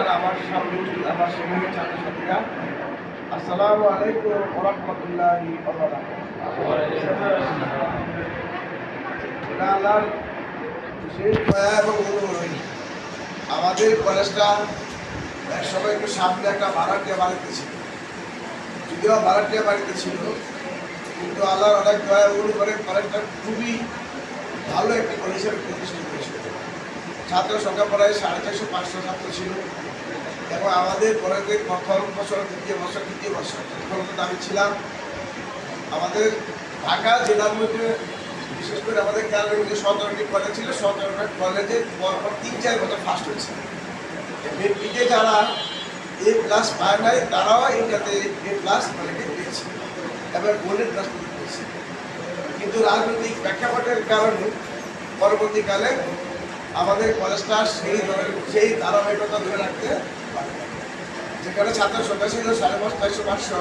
আর আমার সামনে আমার সঙ্গে ছাত্রছাত্রীরা দয়া আমাদের কলেজটা একসময় একটু সামনে একটা ভাড়াটিয়া বাড়িতে ছিল। যদিও ভাড়াটিয়া বাড়িতে ছিল, কিন্তু আল্লাহর অনেক দয়া করে কলেজটা খুবই ভালো একটি কলেজের প্রতিষ্ঠিত ছাত্র সংখ্যা প্রায় সাড়ে চারশো, পাঁচশো ছাত্র ছিল। এবং আমাদের কলেজে প্রথম বছর, দ্বিতীয় বছর, তৃতীয় বছর প্রথমত আমি ছিলাম। আমাদের ঢাকা জেলার মধ্যে, বিশেষ করে আমাদের গ্রামের সতেরোটি কলেজ ছিল সতেরোটা কলেজে পরপর তিন, চার বছর ফার্স্ট হয়েছে। মেট্রিকে যারা এ প্লাস পায় নাই, তারাও এইটাতে এ প্লাস কলেজে পেয়েছে। এবং গোল্ডেন প্লাস কিন্তু রাজনৈতিক প্রেক্ষাপটের কারণে পরবর্তীকালে আমাদের কলেজটা সেই সেই ধারাবাহিকতা ধরে রাখতে যেখানে ছাত্র সংখ্যা ছিল সাড়ে পাঁচ চারশো পাঁচশো,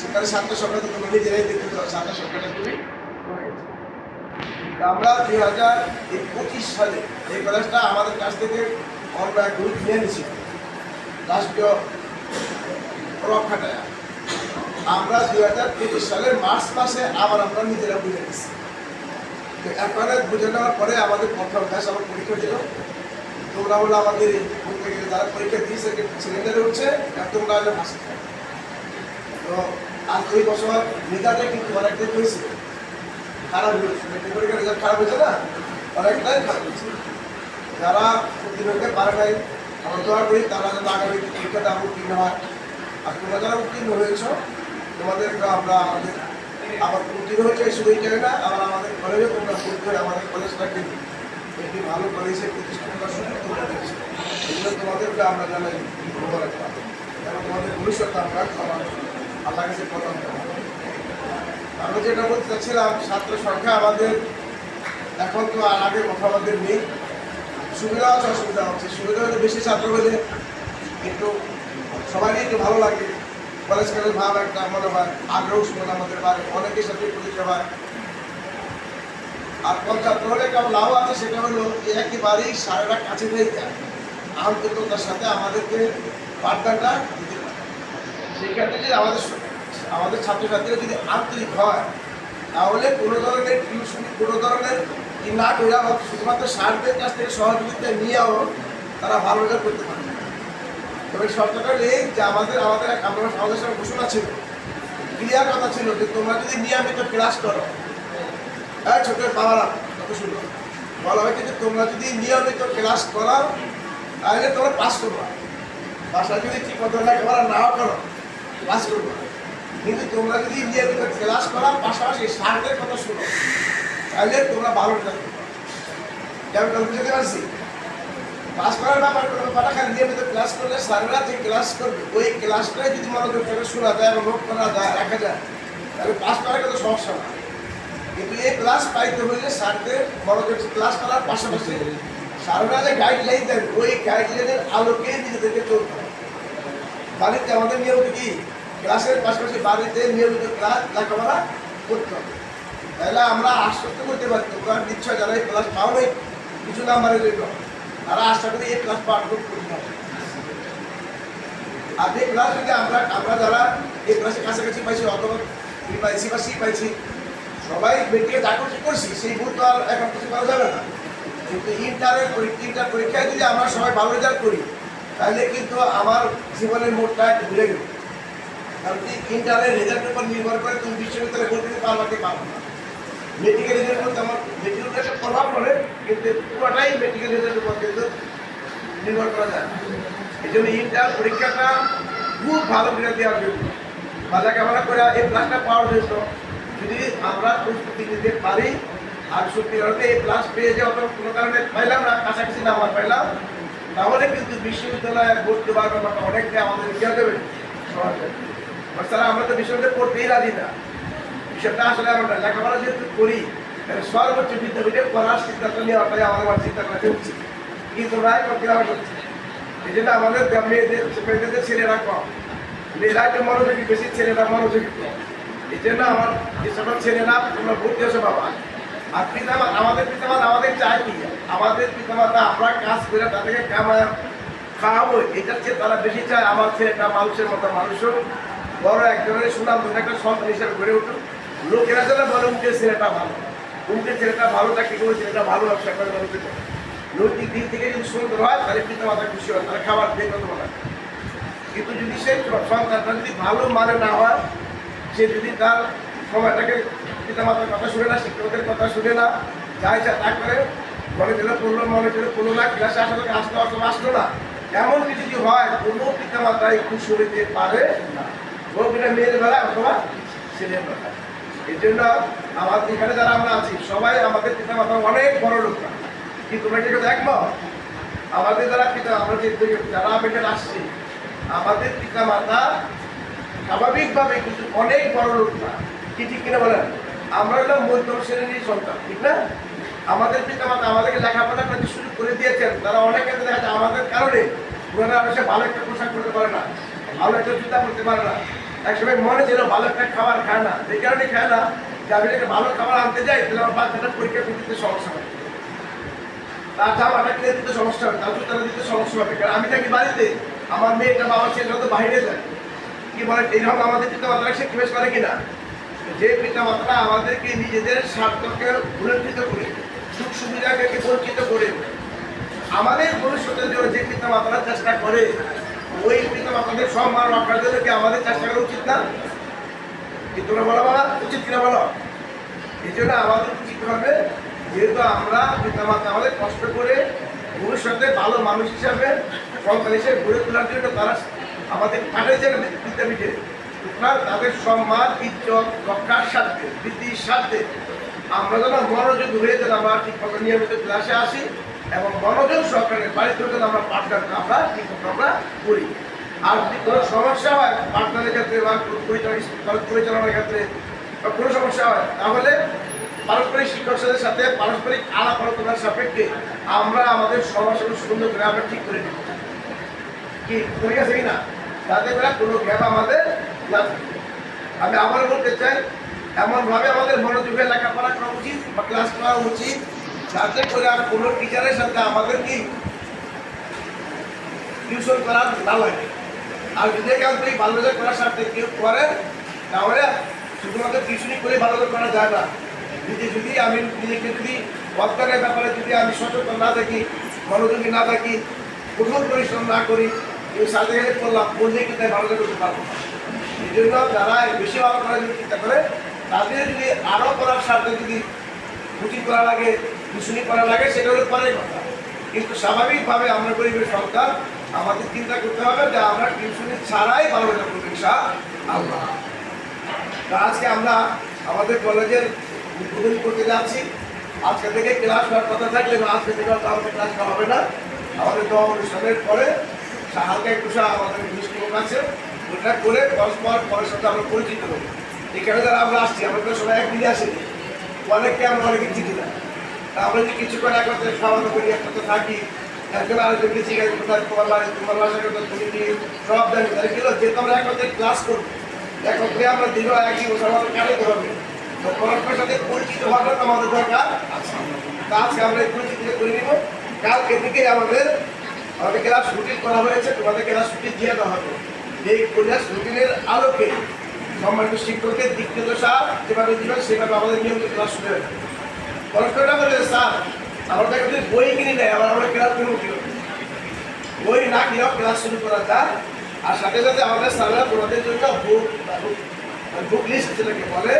সেখানে ছাত্র সংখ্যা তো তুমি নিজেরাই দেখতে পাচ্ছ ছাত্র সংখ্যাটা তুমি। আমরা দুই হাজার পঁচিশ সালে এই কলেজটা আমাদের কাছ থেকে এক গ্রুপ নিয়ে নিয়েছিল রাষ্ট্রীয় রক্ষাটায়। আমরা দুই হাজার পঁচিশ সালের মার্চ মাসে আবার আমরা নিজেরা বুঝে নিচ্ছি তো একবারে বুঝে নেওয়ার পরে আমাদের প্রথম ব্যাস আমার পরীক্ষা দিল তোমরা হলো আমাদের যারা পরীক্ষা দিয়েছে সিলিন্ডারে উঠছে আর তোমরা আগে ফাঁসি তো আর এই বছর মেধাটা কিন্তু অনেকটাই হয়েছে। খারাপ হয়েছে। পরীক্ষার রেজাল্ট খারাপ হয়েছে না, অনেকটাই খারাপ হয়েছে। যারা হতে পারে নাই, আমরা দোয়া করি তারা যেন আগামী পরীক্ষাতে আমরা উত্তীর্ণ হয়। আর তোমরা যারা উত্তীর্ণ হয়েছ তোমাদেরকে আমরা আমাদের আবার উত্তীর্ণ হয়েছে এই শুধুই চাই না, আবার আমাদের কলেজে তোমরা ভর্তি হয়ে আমাদের কলেজটাকে একটি ভালো কলেজে প্রতিষ্ঠা করার সুযোগ তোমরা এই জন্য তোমাদেরকে আমরা জানাই এবং তোমাদের ভবিষ্যৎ আমরা আমার আল্লাহ কাছে প্রদান করব আমরা যেটা বলতে চাচ্ছিলাম, ছাত্র সংখ্যা আমাদের এখন তো আর আগে কথা আমাদের নেই। সুবিধা হচ্ছে, অসুবিধা হচ্ছে। সুবিধা হলে বেশি ছাত্র হলে একটু সবারই একটু ভালো লাগে। কলেজ ভাব একটা মনে হয় আগ্রহ মনে আমাদের বাড়ে, অনেকের সাথে পরিচয় হয়। আর ছাত্র হলে কেমন লাভ আছে সেটা হলো, একেবারেই সারেরা কাছে থেকে আন্তরিকতার সাথে আমাদেরকে পাঠদানটা দিতে পারে। সেক্ষেত্রে যদি আমাদের আমাদের ছাত্রছাত্রীরা যদি আন্তরিক হয়, তাহলে কোনো ধরনের টিউশন, কোনো ধরনের কি না করে শুধুমাত্র স্যারদের কাছ থেকে সহযোগিতা নিয়েও তারা ভালো করতে তবে শর্তটা নেই যে আমাদের আমাদের আমরা আমাদের সঙ্গে ঘোষণা ছিল। ক্লিয়ার কথা ছিল যে তোমরা যদি নিয়মিত ক্লাস করো। হ্যাঁ ছোট বাবারা কত শুনো বলা হয় কিন্তু তোমরা যদি নিয়মিত ক্লাস করো তাহলে তোমরা পাস করবা। বাসায় যদি ঠিক মতো লেখাপড়া নাও করো। পাস করব। কিন্তু তোমরা যদি নিয়মিত ক্লাস করার পাশাপাশি সারদের কথা শুনো, তাহলে তোমরা ভালো রেজাল্ট কেমন কথা বুঝতে পারছি? পাস করার ব্যাপার কোনো খালি নিয়মিত ক্লাস করলে স্যারেরা যে ক্লাস করবে, ওই ক্লাসটাই যদি মনোযোগ করে শোনা যায় এবং নোট করা যায়, রাখা যায়, তাহলে পাস করার কোনো সমস্যা না। কিন্তু এই ক্লাস পাইতে হলে স্যারদের মনোযোগ ক্লাস করার পাশাপাশি স্যাররা যে গাইডলাইন দেন, ওই গাইডলাইনের আলোকে নিজেদেরকে চলতে হবে। বাড়িতে আমাদের নিয়ম কি? ক্লাসের পাশাপাশি বাড়িতে নিয়মিত ক্লাস লেখাপড়া করতে হবে। তাহলে আমরা আশ্বস্ত করতে পারি তোমরা নিশ্চয় যারা এই ক্লাস পাও নাই কিছু নাম্বারের জন্য। তারা আশা করি এই ক্লাস পাঠ করতে আর এই ক্লাস যদি আমরা আমরা যারা এই ক্লাসের কাছাকাছি পাইছি, অথবা পাইছি বা সি পাইছি, সবাই মেট্রিকে যা করছি করছি, সেই ভুল তো আর এখন কিছু করা যাবে না। কিন্তু ইন্টারের ইন্টার পরীক্ষায় যদি আমরা সবাই ভালো রেজাল্ট করি, তাহলে কিন্তু আমার জীবনের মোড়টা একটু ঘুরে গেল। কারণ ইন্টারের রেজাল্টের উপর নির্ভর করে তুমি বিশ্ববিদ্যালয়ে ভর্তি হতে পারবা কি পারব না। মেডিকেল রেজাল্ট করতে আমার মেডিকেল একটা প্রভাব পড়ে, কিন্তু পুরোটাই মেডিকেল রেজাল্টের উপর কিন্তু নির্ভর করা যায়। এই জন্য ইন্টার পরীক্ষাটা খুব ভালো করে দেওয়া জন্য বাজা ক্যামেরা করে এই ক্লাসটা পাওয়ার জন্য যদি আমরা প্রস্তুতি নিতে পারি, আর সত্যি অর্থে এই ক্লাস পেয়ে যে অত কোনো কারণে পাইলাম না, কাছাকাছি নাম্বার পাইলাম, তাহলে কিন্তু বিশ্ববিদ্যালয়ে ভর্তি হওয়ার ব্যাপারটা অনেকটা আমাদের ইয়ে দেবে হবে। আমরা তো বিশ্ববিদ্যালয়ে পড়তেই রাজি না। বিষয়টা আসলে আমরা লেখাপড়া যেহেতু করি সর্বোচ্চ বিদ্যাপীঠে পড়ার সিদ্ধান্ত নেওয়াটাই আমাদের চিন্তা করা উচিত। কিন্তু রায় কীভাবে করছে এই জন্য আমাদের মেয়েদের মেয়েদের ছেলেরা কম। মেয়েরা একটু মনোযোগী, বেশি ছেলেরা মনোযোগী কম। এই জন্য আমার যে সকল ছেলেরা, তোমরা ভর্তি হয়েছে বাবা। আর পিতা আমাদের পিতা আমাদের চায় কি? আমাদের পিতামাতা আমরা কাজ করে তাদেরকে কামায় খাওয়াবো। এটার চেয়ে তারা বেশি চায় আমার ছেলেটা মানুষের মতো মানুষ হোক, বড় একজনের সুনাম একটা সন্তান হিসেবে গড়ে উঠুক। লোকেরা যেন বলে উনকে ছেলেটা ভালো। উনকে ছেলেটা ভালো চাকরি করে? ছেলেটা ভালো ব্যবসা করে, ভালো মানুষের নৈতিক দিক থেকে যদি সুন্দর হয়, তাহলে পিতামাতা খুশি হয়, তাহলে খাবার দিয়ে কত বলা। কিন্তু যদি সেই সন্তানটা যদি ভালো মানে না হয়, সে যদি তার সময়টাকে পিতা মাতার কথা শুনে না, শিক্ষকদের কথা শুনে না, যা ইচ্ছা তা করে, মনে দিলে পড়ল, মনে দিলে পড়ল না, ক্লাসে আসলে আসলো আসলো আসলো না, এমন কিছু যদি হয়, কোনো পিতামাতাই খুশি হইতে পারে না। হোক এটা মেয়ের বেলা অথবা ছেলের বেলা এই জন্য আমাদের এখানে যারা আমরা আছি, সবাই আমাদের পিতামাতা অনেক বড় লোক। কিন্তু তোমরা কি একমত আমাদের যারা পিতা, আমরা যে যারা এখানে আসছি, আমাদের পিতা মাতা স্বাভাবিকভাবে কিন্তু অনেক বড় লোক না। কি ঠিক কিনা বলেন? আমরা হলাম মধ্যম শ্রেণির সন্তান, ঠিক না? আমাদের পিতা মাতা আমাদেরকে লেখাপড়া করতে শুরু করে দিয়েছেন। তারা অনেক ক্ষেত্রে দেখা আমাদের কারণে ওনারা অবশ্যই ভালো একটা পোশাক করতে পারে না, ভালো একটা জুতা করতে পারে না। একসময় মনে ছিল ভালো একটা খাবার খায় না। এই কারণে খায় না। যে আমি একটা ভালো খাবার আনতে যাই, তাহলে আমার বাচ্চাটা পরীক্ষা দিতে সমস্যা হয় তার জামাটা কিনে দিতে সমস্যা হবে, তার জুতাটা দিতে সমস্যা হবে। কারণ আমি থাকি বাড়িতে, আমার মেয়েটা বাবা ছেলেটা তো বাইরে যায়। কি বলে এইরকম আমাদের পিতা মাতারা স্যাক্রিফাইস করে কিনা? যে পিতা মাতারা আমাদেরকে নিজেদের স্বার্থকে উল্লেখিত করে, সুখ সুবিধাকে বঞ্চিত করে, আমাদের ভবিষ্যতের জন্য যে পিতা মাতারা চেষ্টা করে ওই পিতা মাতাদের সম্মান জন্য আমাদের চেষ্টা করা উচিত না। কি তোমরা বলো, বাবা, উচিত কিনা বলো? এই জন্য আমাদের উচিত হবে যেহেতু আমরা পিতামাতা আমাদের কষ্ট করে ভবিষ্যতে ভালো মানুষ হিসাবে সন্তান হিসেবে গড়ে তোলার জন্য তারা আমাদের পাঠিয়েছেন বিদ্যাপীঠে সুতরাং তাদের সম্মান, ইজ্জত, রক্ষার স্বার্থে বৃদ্ধির স্বার্থে আমরা যেন মনোযোগ হয়ে যেন আমরা ঠিকমতো নিয়মিত ক্লাসে আসি। এবং মনোযোগ সহকারে বাড়িতে আমরা পাঠদানটা আমরা আমরা করি। আর কোনো সমস্যা হয়, পাঠদানের ক্ষেত্রে বা পরিচালনা পরিচালনার ক্ষেত্রে কোনো সমস্যা হয়, তাহলে পারস্পরিক শিক্ষকদের সাথে, পারস্পরিক আলাপ আলোচনার সাপেক্ষে আমরা আমাদের সমস্যাগুলো সুন্দর করে আমরা ঠিক করে নেব। কি, ঠিক আছে কিনা? যাতে করে কোনো গ্যাপ আমাদের না। আমি আবার বলতে চাই, এমনভাবে আমাদের মনোযোগে লেখাপড়া করা উচিত বা ক্লাস করা উচিত যাতে করে আর কোনো টিচারের সাথে আমাদের কি টিউশন করা না লাগে। আর যদি কেউ তুই ভালো করার সাথে কেউ করে, তাহলে শুধুমাত্র টিউশনই করে ভালো করা যায় না। নিজে যদি আমি নিজেকে যদি অজ্ঞানের ব্যাপারে যদি আমি সচেতন না থাকি, মনোযোগী না থাকি, কঠোর পরিশ্রম না করি, এই সাথে গেলে করলাম বললে কিন্তু ভালো করতে পারব এই জন্য যারা বেশি ভালো করার জন্য চিন্তা করে, তাদের যদি আরও করার সাথে যদি উচিত করা লাগে টিউশনি করা লাগে, সেটা হলো পরের কথা। কিন্তু স্বাভাবিকভাবে আমরা গরিবের সরকার আমাদের চিন্তা করতে হবে যে আমরা টিউশনি ছাড়াই রেজাল্ট করব ইনশা আল্লাহ আজকে আমরা আমাদের কলেজের উদ্বোধন করতে যাচ্ছি। আজকে থেকে ক্লাস হওয়ার কথা থাকলে আজকে থেকে আমাদের ক্লাস হবে না। আমাদের তো অনুষ্ঠানের পরে হালকা একটু আমাদের মিষ্টি আছে, ওটা করে পরস্পর পরের সাথে আমরা পরিচিত হব। এখানে যারা আমরা আসছি আমরা তো সবাই একদিনে আসিনি। অনেককে আমরা অনেকে না। তা আমরা যদি কিছু করে একত্রে খাওয়া করি, একসাথে থাকি তোমার তোমার সব আমরা একত্রে ক্লাস আমাদের পরিচিত আজকে আমরা এই পরিচিতিটা করে কালকে আমাদের করা হয়েছে হবে। এই আলোকে সম্মানিত শিক্ষকের দিক নির্দেশা যেভাবে দিবেন, সেভাবে আমাদের নিয়মিত ক্লাস শুরু হবে পরস্পরটা বলে স্যার, আমরা কাছে যদি বই কিনে নেয় আবার আমরা ক্লাস কিনবো কিনো বই না কিনেও ক্লাস শুরু করা যায়। আর সাথে সাথে আমাদের স্যাররা তোমাদের জন্য বুক বুক লিস্ট যেটাকে বলে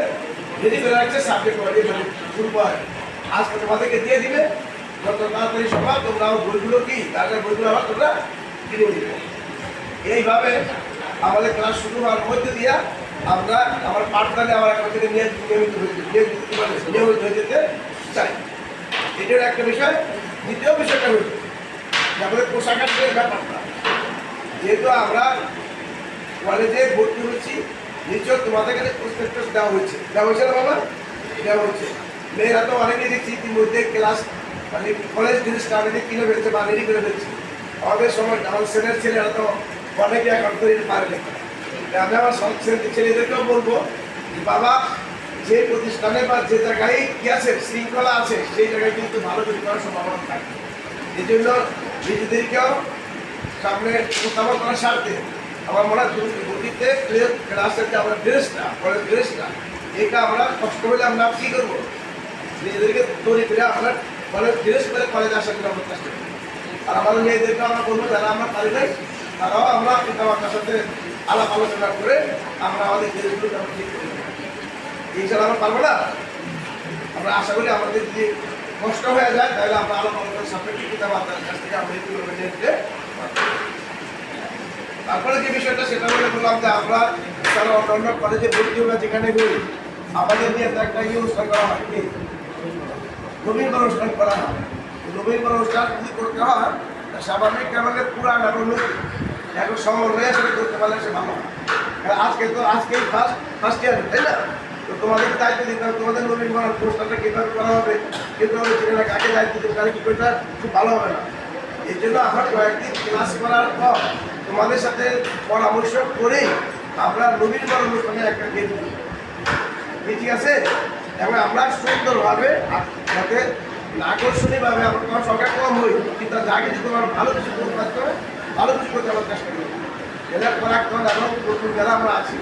রেডি করে রাখছে সাবজেক্ট মানে ফুল বয় আজকে তোমাদেরকে দিয়ে দিবে। যত তাড়াতাড়ি সম্ভব, তোমরা আমার বইগুলো কি তাদের বইগুলো আবার তোমরা কিনে দিবে এইভাবে আমাদের ক্লাস শুরু হওয়ার মধ্যে দিয়া আমরা আমার পাঠদানে আমার একটা থেকে নিয়ে নিয়মিত হয়ে কি? নিয়মিত হয়ে যেতে চাই। এটার একটা বিষয়। দ্বিতীয় বিষয়টা যে আমাদের পোশাক আশাকের ব্যাপারটা। যেহেতু আমরা কলেজে ভর্তি হচ্ছি নিশ্চয় তোমাদের কাছে প্রসপেক্টাস দেওয়া হয়েছে। দেওয়া হয়েছে না বাবা? দেওয়া হচ্ছে মেয়েরা তো অনেকেই দেখছি, ইতিমধ্যে ক্লাস মানে কলেজ জিনিসটা অনেকে কিনে ফেলছে বা রেডি করে ফেলছে। আমাদের সময় আমাদের ছেলের ছেলেরা তো অনেকে এখন তৈরি পারে না আমি আমার সব ছেলে- ছেলেদেরকেও বলব বাবা যে প্রতিষ্ঠানে বা যে জায়গায় কি আছে, শৃঙ্খলা আছে, সেই জায়গায় কিন্তু ভালো তৈরি করার সম্ভাবনা থাকে। এই জন্য নিজেদেরকেও সামনে উপস্থাপন করার স্বার্থে আমার মনে হয় গতিতে ক্লাসের যে আমরা ড্রেসটা পরের ড্রেসটা এটা আমরা কষ্ট হলে আমরা কী করব? নিজেদেরকে তৈরি করে আমরা কলেজ ড্রেস করে কলেজ আসার জন্য আমরা চেষ্টা করি। আর আমাদের মেয়েদেরকে আমরা বলব, যারা আমরা পারি নাই, তারাও আমরা পিতা মাতার সাথে আলাপ আলোচনা করে আমরা আমাদের ড্রেসগুলোকে আমরা ঠিক করি ইনশাল্লাহ আমরা পারব না। আমরা আশা করি আমাদের যদি কষ্ট হয়ে যায়, তাহলে আমরা আলাপ আলোচনার সাপেক্ষে পিতা মাতার কাছ থেকে, আমরা এগুলো মেনে নিতে তারপরে যে বিষয়টা, সেটা হলে বললাম যে আমরা তারা অন্য অন্য কলেজে ভর্তি হবে যেখানে হই আমাদের নিয়ে তো একটা ইয়ে অনুষ্ঠান করা হয় কি? নবীন অনুষ্ঠান করা হয়। নবীন অনুষ্ঠান যদি করতে হয় স্বাভাবিক আমাদের পুরান এবং নতুন এখন সমন্বয়ে সেটা করতে পারলে সে ভালো হয়। আজকে তো, আজকেই ফার্স্ট ফার্স্ট ইয়ার তাই না? তো তোমাদের দায়িত্ব দিতে হবে, তোমাদের নবীন অনুষ্ঠানটা কীভাবে করা হবে, কিন্তু আমি না কাকে দায়িত্ব দেবে তাহলে কী করতে খুব ভালো হবে না। এই জন্য আমরা কয়েকদিন ক্লাস করার পর তোমাদের সাথে পরামর্শ করে আমরা নবীন বড় অনুষ্ঠানে একটা দিই ঠিক আছে, এবং আমরা সুন্দরভাবে যাতে আকর্ষণীয়ভাবে আমরা, তোমার সংখ্যা কম হই কিন্তু আগে যদি তোমার ভালো কিছু করতে পারতে হবে ভালো কিছু করতে আমরা চেষ্টা করি এদের পরাক্রম এবং নতুন যারা আমরা আছি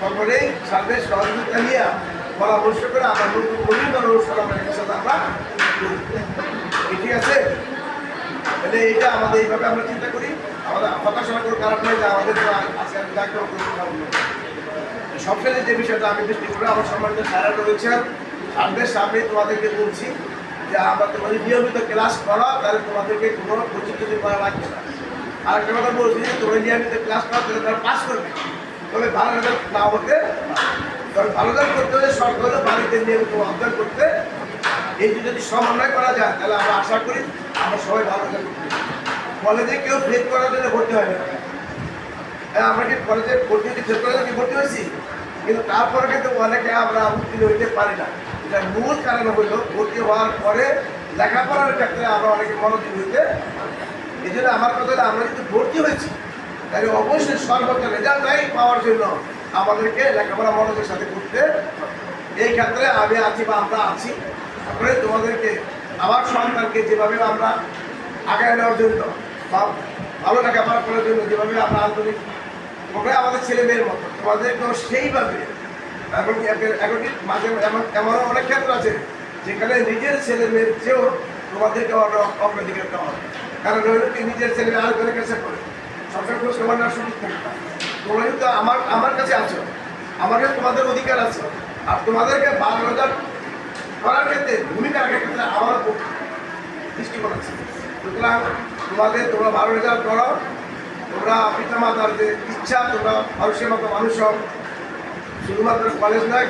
সকলেই সাথে সহযোগিতা নিয়ে পরামর্শ করে আমরা নবীন বড় অনুষ্ঠান আমরা সাথে আমরা। ঠিক আছে। তাহলে এটা আমাদের এইভাবে আমরা চিন্তা করি। আমাদের হতাশা কোনো কারণ নয় যে আমাদের আজকে আমি পারব সবশেষে যে বিষয়টা আমি দৃষ্টি করে আমার সম্মানিত স্যারা রয়েছেন স্যারদের সামনে তোমাদেরকে বলছি যে আমরা তোমাদের নিয়মিত ক্লাস করো, তাহলে তোমাদেরকে কোনো কোচিং করা লাগবে না। আর একটা কথা বলছি যে তোমরা নিয়মিত ক্লাস করো, তাহলে তারা পাস করবে। তবে ভালো রেজাল্ট না হতে তবে ভালো রেজাল্ট করতে হলে সরকার বাড়িতে নিয়মিত অধ্যয়ন করতে। এই যদি সমন্বয় করা যায়, তাহলে আমরা আশা করি আমরা সবাই ভালো রেজাল্ট করতে কলেজে কেউ ফেল করার জন্য ভর্তি হয় না। আমরা কি কলেজে ভর্তি হতে ফেল করার জন্য ভর্তি হয়েছি? কিন্তু তারপরে কিন্তু অনেকে আমরা উত্তীর্ণ হইতে পারি না। এটা মূল কারণ হইল ভর্তি হওয়ার পরে লেখাপড়ার ক্ষেত্রে আমরা অনেকে মনোযোগ হইতে এই জন্য আমার কথা আমরা যদি ভর্তি হয়েছি তাহলে অবশ্যই সর্বোচ্চ রেজাল্টটাই পাওয়ার জন্য আমাদেরকে লেখাপড়া মনোযোগের সাথে করতে। এই ক্ষেত্রে আমি আছি বা আমরা আছি। তারপরে তোমাদেরকে, আমার সন্তানকে যেভাবে আমরা আগায় নেওয়ার জন্য বা ভালো লেখাপড়া করার জন্য যেভাবে আমরা আন্তরিক তোমরা আমাদের ছেলে মেয়ের মতো, তোমাদেরকেও সেইভাবে এখন এখন মাঝে এমন এমন অনেক ক্ষেত্র আছে যেখানে নিজের ছেলে মেয়ের চেয়েও তোমাদেরকে অগ্র- অগ্রাধিকার দেওয়া হবে। কারণ নিজের ছেলে মেয়ে আরেকজনের কাছে পড়ে। তোমরা কিন্তু আমার আমার কাছে আছো। আমার কাছে তোমাদের অধিকার আছে। আর তোমাদেরকে বারো হাজার করার ক্ষেত্রে, ভূমিকা রাখার ক্ষেত্রে আমারও খুব দৃষ্টিকোণ আছে সুতরাং তোমাদের, তোমরা ভালো রেজাল্ট করো। তোমরা পিতা মাতার যে ইচ্ছা, তোমরা মানুষের মতো মানুষ হও। শুধুমাত্র কলেজ নয়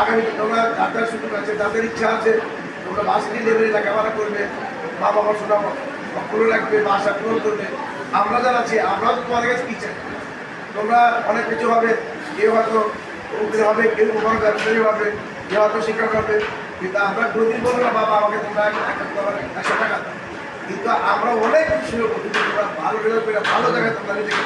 আগামী তোমরা যাদের সুযোগ আছে, যাদের ইচ্ছা আছে, তোমরা ভার্সিটি লেভেলে লেখাপড়া করবে মা বাবার অক্ষর রাখবে বা আশা পূরণ করবে। আমরা যারা আছি আমরাও তো তোমাদের কাছে কি চাই তোমরা অনেক কিছু হবে কেউ হয়তো উকিল হবে কেউ বড় ব্যবসায়ী হবে কেউ হয়তো শিক্ষক হবে। কিন্তু আমরা কোনোদিন বলব না, বাবা, আমাকে তোমরা একশো টাকা কিন্তু আমরা অনেক কিছু ভালো ভালো জায়গায় তোমরা নিজেকে